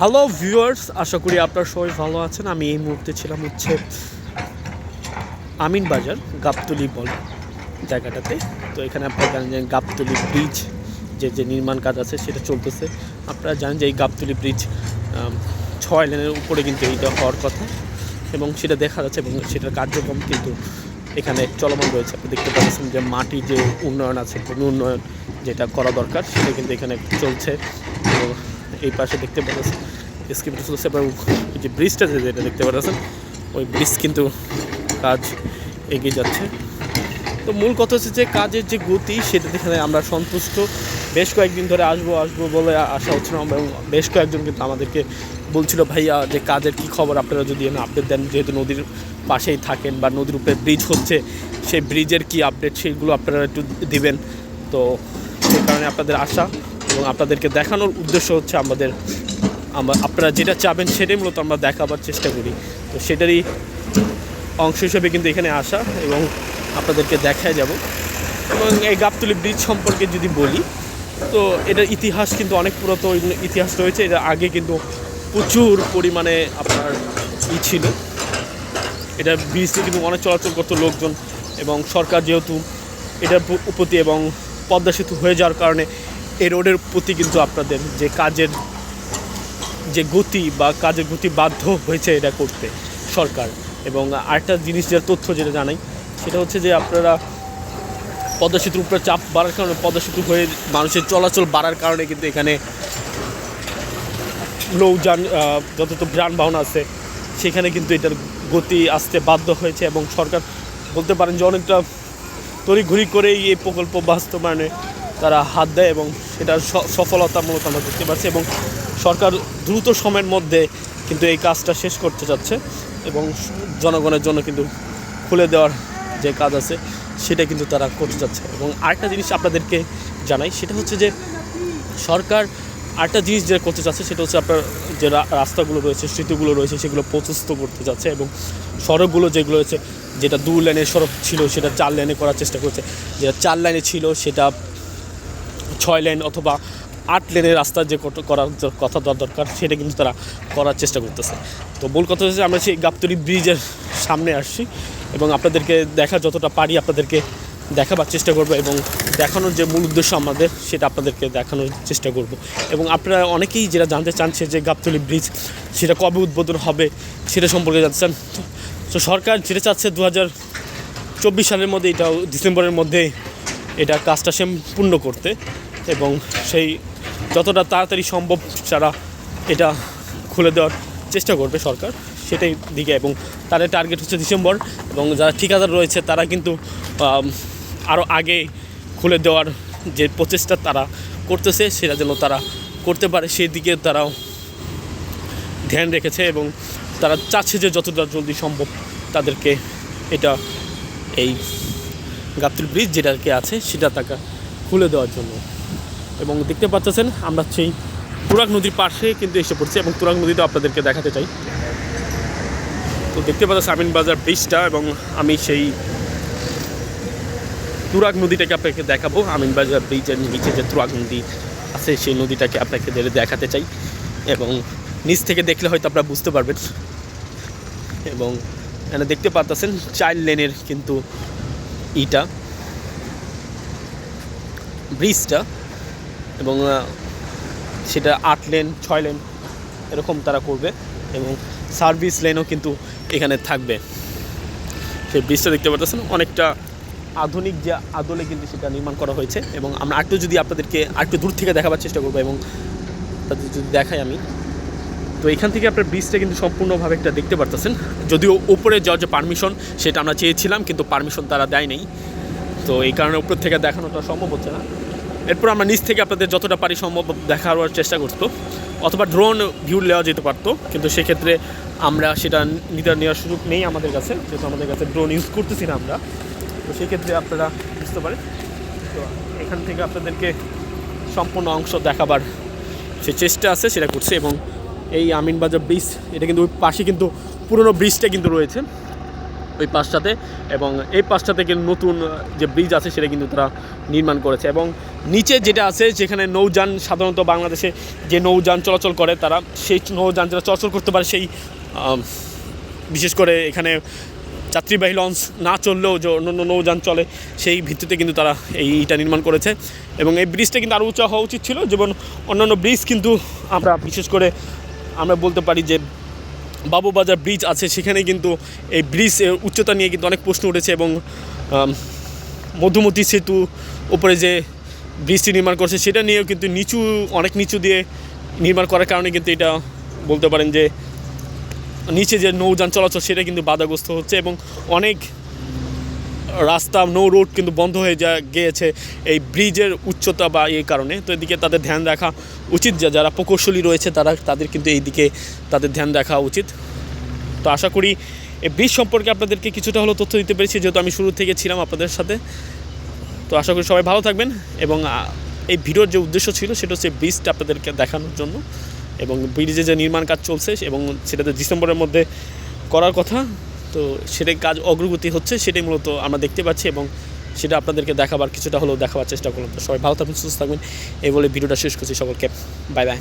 Hello viewers আশা করি আপনার সবাই ভালো আছেন। আমি এই মুহূর্তে ছিলাম হচ্ছে আমিন বাজার, গাবতলি বল জায়গাটাতে। তো এখানে আপনারা জানেন যে গাবতলি ব্রিজ যে যে নির্মাণ কাজ আছে, সেটা চলতেছে। আপনারা জানেন যে এই গাবতলি ব্রিজ ছয় লেনের উপরে কিন্তু এইটা হওয়ার কথা। এবং সেটা দেখা যাচ্ছে এবং সেটার কার্যক্রম কিন্তু এখানে চলমান রয়েছে। আপনি দেখতে পাচ্ছেন যে মাটি যে উন্নয়ন আছে, ভূমি উন্নয়ন যেটা করা দরকার, সেটা কিন্তু এখানে চলছে। এবং এই পাশে দেখতে পাচ্ছেন স্ক্রিপ্ট চলছে এবং যে ব্রিজটা যেটা দেখতে পাচ্ছেন, ওই ব্রিজ কিন্তু কাজ এগিয়ে যাচ্ছে। তো মূল কথা হচ্ছে যে কাজের যে গতি, সেটা দেখে আমরা সন্তুষ্ট। বেশ কয়েকদিন ধরে আসব আসব বলে আশা হচ্ছে না, এবং বেশ কয়েকজন কিন্তু আমাদেরকে বলছিল, ভাইয়া, যে কাজের কি খবর? আপনারা যদি আপডেট দেন, যেহেতু নদীর পাশেই থাকেন বা নদীর উপরে ব্রিজ হচ্ছে, সেই ব্রিজের কি আপডেট সেইগুলো আপনারা একটু দিবেন। তো সেই কারণে আপনাদের আশা এবং আপনাদেরকে দেখানোর উদ্দেশ্য হচ্ছে আমাদের, আমরা, আপনারা যেটা চাবেন সেটাই মূলত আমরা দেখাবার চেষ্টা করি। তো সেটারই অংশ হিসেবে কিন্তু এখানে আসা এবং আপনাদেরকে দেখায় যাব। এবং এই গাবতলি ব্রিজ সম্পর্কে যদি বলি, তো এটার ইতিহাস কিন্তু অনেক পুরাতন ইতিহাস রয়েছে। এটা আগে কিন্তু প্রচুর পরিমাণে আপনার ই ছিল। এটা ব্রিজ দিয়ে কিন্তু অনেক চলাচল করতো লোকজন এবং সরকার যেহেতু এটার প্রতি এবং পদ্মা সেতু হয়ে যাওয়ার কারণে এই রোডের প্রতি কিন্তু আপনাদের যে কাজের যে গতি বা কাজের গতি বাধ্য হয়েছে এটা করতে সরকার। এবং আরেকটা জিনিস যেটা তথ্য যেটা জানাই, সেটা হচ্ছে যে আপনারা পদ্মা সেতুর উপরে চাপ বাড়ার কারণে পদ্মা সেতু হয়ে মানুষের চলাচল বাড়ার কারণে কিন্তু এখানে নৌযান যত যানবাহন আছে, সেখানে কিন্তু এটার গতি আসতে বাধ্য হয়েছে এবং সরকার বলতে পারেন যে অনেকটা তড়িঘড়ি করেই এই প্রকল্প বাস্তবায়নে তারা হাত দেয় এবং সেটার সফলতামূলক আমরা দেখতে পাচ্ছি এবং সরকার দ্রুত সময়ের মধ্যে কিন্তু এই কাজটা শেষ করতে চাচ্ছে এবং জনগণের জন্য কিন্তু খুলে দেওয়ার যে কাজ আছে, সেটা কিন্তু তারা করতে চাচ্ছে। এবং আরেকটা জিনিস আপনাদেরকে জানাই, সেটা হচ্ছে যে সরকার আরেকটা জিনিস যেটা করতে চাচ্ছে, সেটা হচ্ছে আপনার যে রাস্তাগুলো রয়েছে সেতুগুলো রয়েছে, সেগুলো প্রশস্ত করতে যাচ্ছে এবং সড়কগুলো যেগুলো রয়েছে, যেটা দু লেনের সড়ক ছিল, সেটা চার লেনে করার চেষ্টা করছে। যেটা চার লাইনে ছিল, সেটা ছয় লেন অথবা আট লেনের রাস্তা যে করার কথা দর- দরকার, সেটা কিন্তু তারা করার চেষ্টা করতেছে। তো মূল কথা হচ্ছে আমরা সেই গাবতলি ব্রিজের সামনে আসছি এবং আপনাদেরকে দেখা যতটা পারি আপনাদেরকে দেখাবার চেষ্টা করব এবং দেখানোর যে মূল উদ্দেশ্য আমাদের, সেটা আপনাদেরকে দেখানোর চেষ্টা করব। এবং আপনারা অনেকেই যেটা জানতে চানছে যে গাবতলি ব্রিজ, সেটা কবে উদ্বোধন হবে, সেটা সম্পর্কে জানতে চান তো সরকার যেটা চাচ্ছে দু চব্বিশ সালের মধ্যে এটা ডিসেম্বরের মধ্যে এটা কাজটা সম্পূর্ণ করতে। এবং সেই যতটা তাড়াতাড়ি সম্ভব যারা এটা খুলে দেওয়ার চেষ্টা করবে সরকার, সেটাই দিকে এবং তাদের টার্গেট হচ্ছে ডিসেম্বর এবং যারা ঠিকাদার রয়েছে তারা কিন্তু আরও আগে খুলে দেওয়ার যে প্রচেষ্টা তারা করতেছে সেটা যেন তারা করতে পারে, সেই দিকে তারাও ধ্যান রেখেছে এবং তারা চাচ্ছে যে যতটা জলদি সম্ভব তাদেরকে এটা এই গাবতলি ব্রিজ যেটাকে আছে সেটা তাকে খুলে দেওয়ার জন্য। এবং দেখতে পাচ্ছেন, আমরা সেই তুরাগ নদীর পাশে কিন্তু এসে পড়ছি এবং তুরাগ নদীতে আপনাদেরকে দেখাতে চাই। তো দেখতে পাচ্ছেন আমিন বাজার ব্রিজটা এবং আমি সেই তুরাগ নদীটাকে আপনাকে দেখাবো। আমিন বাজার ব্রিজের নিচে যে তুরাগ নদী আছে, সেই নদীটাকে আপনাকে দেখাতে চাই। এবং নিচ থেকে দেখলে হয়তো আপনারা বুঝতে পারবেন। এবং এখানে দেখতে পাচ্ছেন চাইল্ড লেনের কিন্তু ইটা ব্রিজটা এবং সেটা আট লেন, ছয় লেন এরকম তারা করবে এবং সার্ভিস লেনও কিন্তু এখানে থাকবে। সেই ব্রিজটা দেখতে পাচ্ছেন অনেকটা আধুনিক যে আদলে কিন্তু সেটা নির্মাণ করা হয়েছে এবং আমরা আরেকটু যদি আপনাদেরকে আরেকটু দূর থেকে দেখাবার চেষ্টা করব এবং তাদের যদি দেখাই আমি। তো এখান থেকে আপনার ব্রিজটা কিন্তু সম্পূর্ণভাবে একটা দেখতে পারতেছেন, যদিও উপরে যাওয়ার যে পারমিশন সেটা আমরা চেয়েছিলাম, কিন্তু পারমিশন তারা দেয় নাই তো এই কারণে উপর থেকে দেখানোটা সম্ভব হচ্ছে না। এরপর আমরা নিচ থেকে আপনাদের যতটা পারি সম্ভব দেখাবার চেষ্টা করতো, অথবা ড্রোন ভিউ নেওয়া যেতে পারতো, কিন্তু সেক্ষেত্রে আমরা সেটা নিতে নেওয়ার সুযোগ নেই আমাদের কাছে, যেহেতু আমাদের কাছে ড্রোন ইউজ করতেছি না আমরা। তো সেক্ষেত্রে আপনারা বুঝতে পারেন, তো এখান থেকে আপনাদেরকে সম্পূর্ণ অংশ দেখাবার সে চেষ্টা আছে সেটা করছে, এবং এই আমিনবাজার ব্রিজ এটা কিন্তু ওই পাশে কিন্তু পুরনো ব্রিজটা কিন্তু রয়েছে, ওই পাশটাতে, এবং এই পাশটাতে কিন্তু নতুন যে ব্রিজ আছে সেটা কিন্তু তারা নির্মাণ করেছে, এবং নিচে যেটা আছে, যেখানে নৌযান সাধারণত বাংলাদেশে যে নৌযান চলাচল করে, তারা সেই নৌযান যারা চলাচল করতে পারে, সেই বিশেষ করে এখানে যাত্রীবাহী লঞ্চ না চললেও যে অন্যান্য নৌযান চলে, সেই ভিত্তিতে কিন্তু তারা এইটা নির্মাণ করেছে। এবং এই ব্রিজটা কিন্তু আরও উঁচা হওয়া উচিত ছিল, যেমন অন্যান্য ব্রিজ কিন্তু আমরা বিশেষ করে আমরা বলতে পারি যে বাবুবাজার ব্রিজ আছে, সেখানে কিন্তু এই ব্রিজ উচ্চতা নিয়ে কিন্তু অনেক প্রশ্ন উঠেছে এবং মধুমতি সেতু উপরে যে ব্রিজটি নির্মাণ করছে, সেটা নিয়েও কিন্তু নিচু, অনেক নিচু দিয়ে নির্মাণ করার কারণে কিন্তু এটা বলতে পারেন যে নিচে যে নৌযান চলাচল, সেটা কিন্তু বাধাগ্রস্ত হচ্ছে এবং অনেক রাস্তা, নৌ রোড কিন্তু বন্ধ হয়ে যা গিয়েছে এই ব্রিজের উচ্চতা বা এই কারণে। তো এদিকে তাদের ধ্যান রাখা উচিত, যে যারা প্রকৌশলী রয়েছে তারা, তাদের কিন্তু এই দিকে তাদের ধ্যান রাখা উচিত। তো আশা করি এই ব্রিজ সম্পর্কে আপনাদেরকে কিছুটা হলেও তথ্য দিতে পেরেছি, যেহেতু আমি শুরু থেকে ছিলাম আপনাদের সাথে। তো আশা করি সবাই ভালো থাকবেন এবং এই ভিডিওর যে উদ্দেশ্য ছিল সেটা হচ্ছে ব্রিজটা আপনাদেরকে দেখানোর জন্য এবং ব্রিজে যে নির্মাণ কাজ চলছে এবং সেটাতে ডিসেম্বরের মধ্যে করার কথা, তো সেটাই কাজ অগ্রগতি হচ্ছে, সেটাই মূলত আমরা দেখতে পাচ্ছি এবং সেটা আপনাদেরকে দেখাবার, কিছুটা হলেও দেখাবার চেষ্টা করলাম। তো সবাই ভালো থাকবেন, সুস্থ থাকবেন, এই বলে ভিডিওটা শেষ করছি সকলকে। Bye bye